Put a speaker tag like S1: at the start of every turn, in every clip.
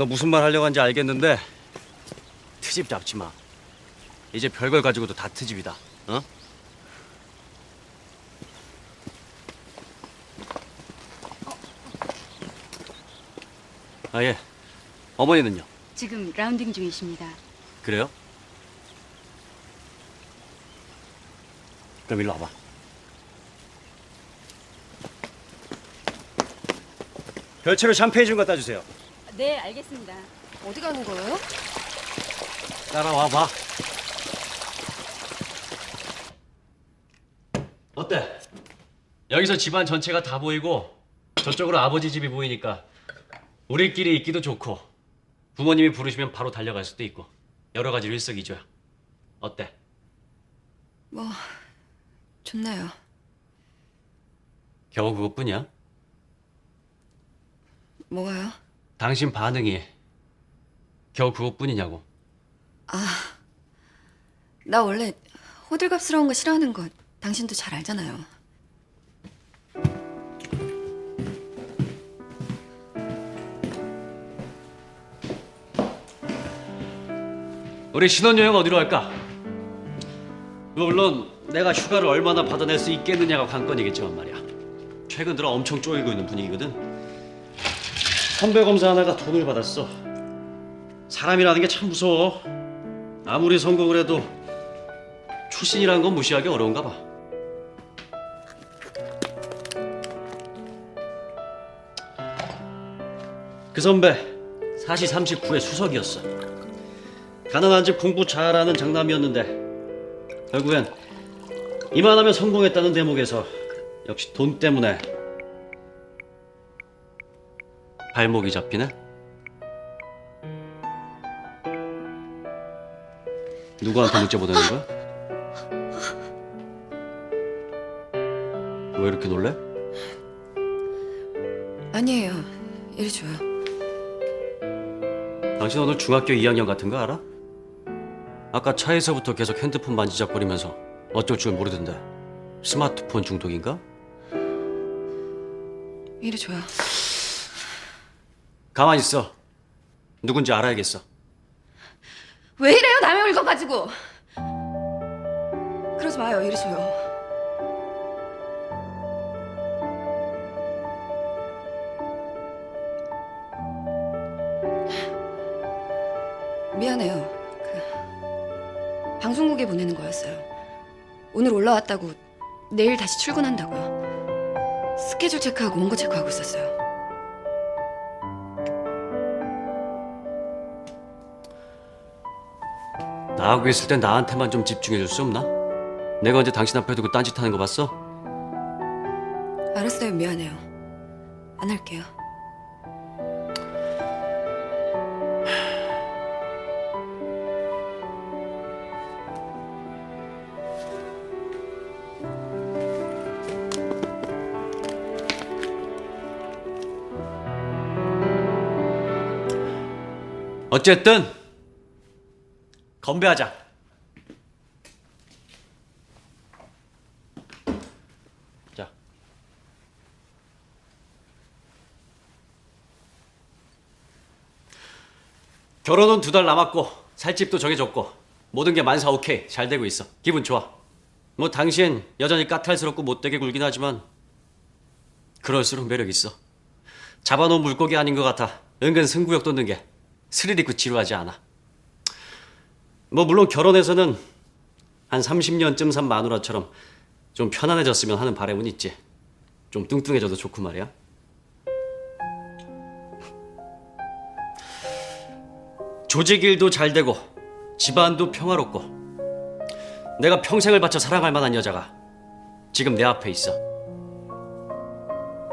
S1: 너 무슨 말 하려고 하는지 알겠는데 트집 잡지 마. 이제 별걸 가지고도 다 트집이다. 어? 아 예. 어머니는요?
S2: 지금 라운딩 중이십니다.
S1: 그래요? 그럼 일로 와봐. 별채로 샴페인 좀 갖다 주세요.
S2: 네, 알겠습니다.
S3: 어디 가는 거예요?
S1: 따라와 봐. 어때? 여기서 집안 전체가 다 보이고 저쪽으로 아버지 집이 보이니까 우리끼리 있기도 좋고 부모님이 부르시면 바로 달려갈 수도 있고 여러 가지로 일석이조야. 어때?
S3: 뭐 좋네요.
S1: 겨우 그것뿐이야?
S3: 뭐가요?
S1: 당신 반응이 겨우 그것뿐이냐고.
S3: 나 원래 호들갑스러운 거 싫어하는 거 당신도 잘 알잖아요.
S1: 우리 신혼여행 어디로 할까? 물론 내가 휴가를 얼마나 받아낼 수 있겠느냐가 관건이겠지만 말이야. 최근 들어 엄청 쪼이고 있는 분위기거든. 선배 검사 하나가 돈을 받았어. 사람이라는 게 참 무서워. 아무리 성공을 해도 출신이라는 건 무시하기 어려운가 봐. 그 선배 사시 39의 수석이었어. 가난한 집 공부 잘하는 장남이었는데 결국엔 이만하면 성공했다는 대목에서 역시 돈 때문에 발목이 잡히네. 누구한테 문자 보내는 거야? 왜 이렇게 놀래?
S3: 아니에요. 이리 줘요.
S1: 당신 오늘 중학교 2학년 같은 거 알아? 아까 차에서부터 계속 핸드폰 만지작거리면서 어쩔 줄 모르던데 스마트폰 중독인가?
S3: 이리 줘요.
S1: 가만히 있어. 누군지 알아야겠어.
S3: 왜 이래요? 남의 물건 가지고. 그러지 마요. 이리 줘요. 미안해요. 그 방송국에 보내는 거였어요. 오늘 올라왔다고 내일 다시 출근한다고요. 스케줄 체크하고 원고 체크하고 있었어요.
S1: 나하고 있을 땐 나한테만 좀 집중해 줄 수 없나? 내가 언제 당신 앞에 두고 딴짓하는 거 봤어?
S3: 알았어요. 미안해요. 안 할게요.
S1: 어쨌든 건배하자. 자. 결혼은 두 달 남았고 살집도 정해졌고 모든 게 만사 오케이 잘 되고 있어. 기분 좋아. 뭐 당신 여전히 까탈스럽고 못되게 굴긴 하지만 그럴수록 매력 있어. 잡아놓은 물고기 아닌 것 같아. 은근 승부욕 돋는 게 스릴 있고 지루하지 않아. 뭐 물론 결혼해서는 한 30년쯤 산 마누라처럼 좀 편안해졌으면 하는 바람은 있지. 좀 뚱뚱해져도 좋고 말이야. 조직 일도 잘 되고 집안도 평화롭고 내가 평생을 바쳐 사랑할 만한 여자가 지금 내 앞에 있어.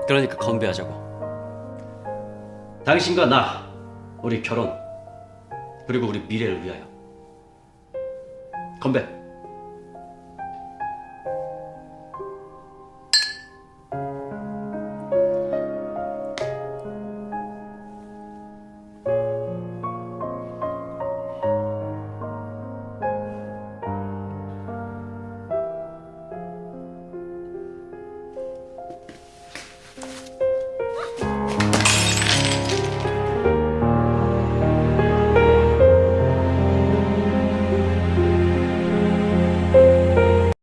S1: 그러니까 건배하자고. 당신과 나 우리 결혼 그리고 우리 미래를 위하여 건배.